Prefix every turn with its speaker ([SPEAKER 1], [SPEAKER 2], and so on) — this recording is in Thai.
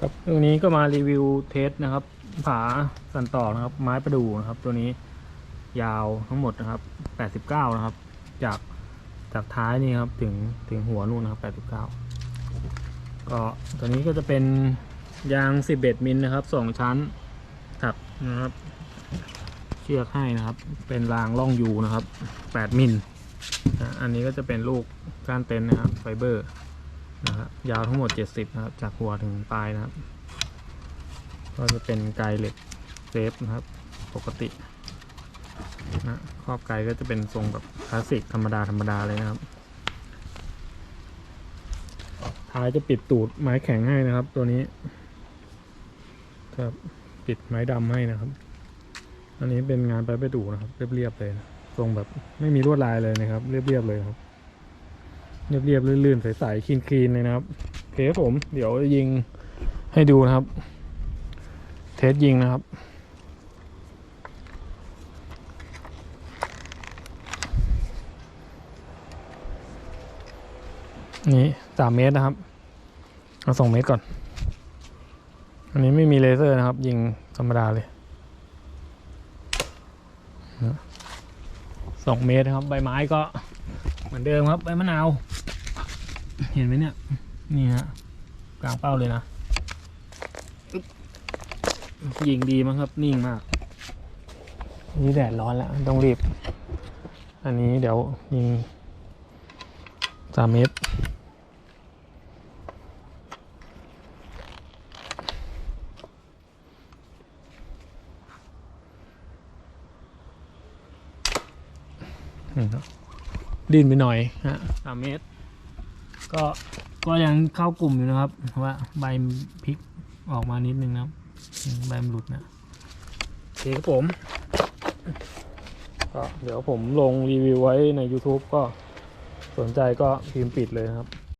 [SPEAKER 1] ครับตรงนี้ก็มารีวิวเทสนะครับ ผาสันต่อนะครับ ไม้ประดู่นะครับ ตัวนี้ยาวทั้งหมดนะครับ 89 นะครับ จากจากท้ายนี่ครับถึงถึงหัวนู่นนะครับ89 ก็ตัวนี้ก็จะเป็นยาง 11 มิลนะครับ 2 ชั้นถักนะครับ เชือกให้นะครับ เป็นรางล่องยูนะครับ 8 มิลอันนี้ก็จะเป็นลูกก้านเต็นนะครับไฟเบอร์ นะครับยาวทั้งหมด 70 นะครับ จากหัวถึงปลายนะครับ ก็จะเป็นไกเหล็กเซฟนะครับ ปกตินะครอบไกก็จะเป็นทรงแบบคลาสสิกธรรมดาธรรมดาเลยนะครับ ท้ายจะปิดตูดไม้แข็งให้นะครับ ตัวนี้ครับปิดไม้ดำให้นะครับ อันนี้เป็นงานไปไปดูนะครับ เรียบๆเลยนะทรงแบบไม่มีลวดลายเลยนะครับ เรียบๆเลยครับ เรียบๆลื่นๆใสๆคลีนๆเลยนะครับเคครับผมเดี๋ยวยิงให้ดูนะครับ เทสยิงนะครับนี่สามเมตรนะครับ เอาสองเมตรก่อน อันนี้ไม่มีเลเซอร์นะครับ ยิงธรรมดาเลยสองเมตรครับ ใบไม้ก็เหมือนเดิมครับ ใบมะนาว เห็นไหมเนี่ย นี่ฮะกลางเป้าเลยนะยิงดีมั้งครับ นิ่งมาก นี่แดดร้อนแล้ว ต้องรีบ อันนี้เดี๋ยวยิงสามเมตรดิ้นไปหน่อยฮะสามเมตร ก็ก็ยังเข้ากลุ่มอยู่นะครับว่าใบพลิกออกมานิดนึงนะครับใบมันหลุดนะโอเคครับผมก็เดี๋ยวผมลงรีวิวไว้ใน YouTube ก็สนใจก็พิมพ์ปิดเลยครับ